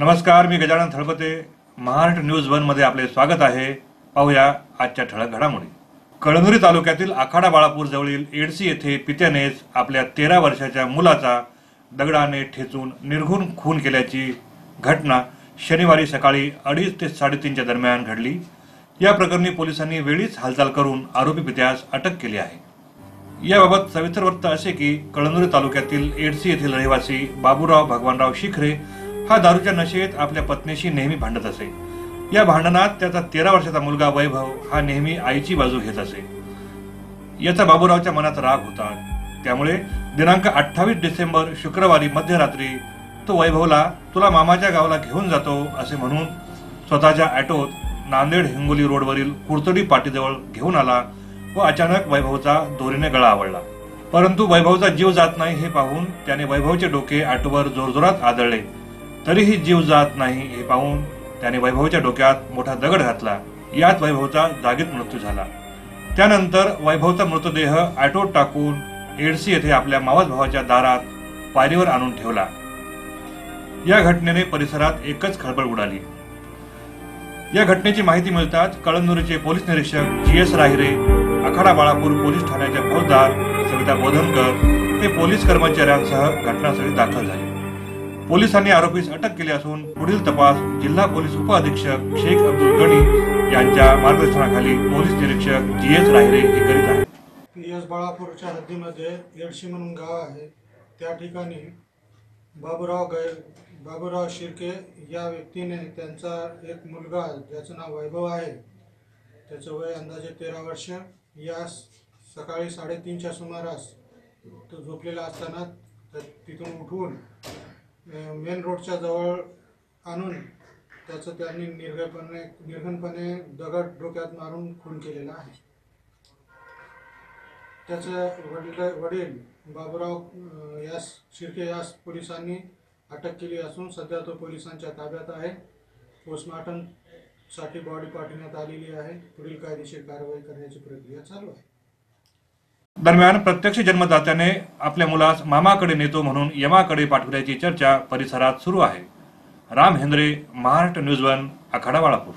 नमस्कार मी गजानन थळपते. महाराष्ट्र न्यूज वनमध्ये आपले स्वागत आहे. पाहूया आजच्या ठळक घडामोडी. कळमनुरी तालुक्यातील आखाडा बाळापूर जवळील एडसी येथे पित्यानेच आपल्या तेरा वर्षाच्या मुलाचा दगडाने ठेचून निर्घुण खून केल्याची घटना शनिवारी सकाळी अडीच ते साडेतीनच्या दरम्यान घडली. या प्रकरणी पोलिसांनी वेळीच हालचाल करून आरोपी पित्यास अटक केली आहे. याबाबत सविस्तर वृत्त असे की कळमनुरी तालुक्यातील एडसी येथील रहिवासी बाबूराव भगवानराव शिखरे हा दारूच्या नशेत आपल्या पत्नीशी नेहमी भांडत असे. या भांडणात त्याचा तेरा वर्षाचा मुलगा वैभव हा नेहमी आईची बाजू घेत असे. याचा बाबूरावच्या मनात राग होता. त्यामुळे दिनांक अठ्ठावीस डिसेंबर शुक्रवारी मध्यरात्री तो वैभवला तुला मामाच्या गावाला घेऊन जातो असे म्हणून स्वतःच्या ॲटोत नांदेड हिंगोली रोडवरील कुर्तडी पाटीजवळ घेऊन आला व अचानक वैभवचा दोरीने गळा आवडला. परंतु वैभवचा जीव जात नाही हे पाहून त्याने वैभवचे डोके ऑटोवर जोरजोरात आदळले. तरीही जीव जात नाही हे पाहून त्याने वैभवच्या डोक्यात मोठा दगड घातला. यात वैभवचा जागीत मृत्यू झाला. त्यानंतर वैभवचा मृतदेह आटोट टाकून एडसी येथे आपल्या मावस भावाच्या दारात पायरीवर आणून ठेवला. या घटनेने परिसरात एकच खळबळ उडाली. या घटनेची माहिती मिळताच कळमनुरीचे पोलीस निरीक्षक G S Rahire Akhada Balapur police ठाण्याच्या फौजदार सविता बोधनकर ते पोलीस कर्मचाऱ्यांसह घटनास्थळी दाखल झाले. पोलिसांनी आरोपीस अटक केली असून पुढील तपास जिल्हा पोलीस उपअधीक्षक शेख अब्दुल गणी यांच्या मार्गदर्शनाखाली पोलीस निरीक्षक जी एस राहिरे हे करीत आहेत. बाळापूरच्या हद्दीमध्ये येडशी म्हणून गाव आहे. त्या ठिकाणी बाबूराव गै बाबूराव शिर्के या व्यक्तीने त्यांचा एक मुलगा ज्याचं नाव वैभव आहे. त्याचं वय अंदाजे तेरा वर्ष. या सकाळी साडेतीनच्या सुमारास तो झोपलेला असताना तिथून उठून मेन रोडच्या जवळ आणून त्याचं त्यांनी निर्भयपणे निर्घनपणे दगड डोक्यात मारून खून केलेला आहे. त्याचे वडील वडील बाबूराव यास शिर्के यास पोलिसांनी अटक केली असून सध्या तो पोलिसांच्या ताब्यात आहे. पोस्टमॉर्टमसाठी बॉडी पाठवण्यात आलेली आहे. पुढील कायदेशीर कारवाई करण्याची प्रक्रिया चालू आहे. दरम्यान प्रत्यक्ष जन्मदात्याने आपल्या मुलास मामाकडे नेतो म्हणून यमाकडे पाठवल्याची चर्चा परिसरात सुरू आहे. Ram Hendre Maharashtra news one Akhada Balapur.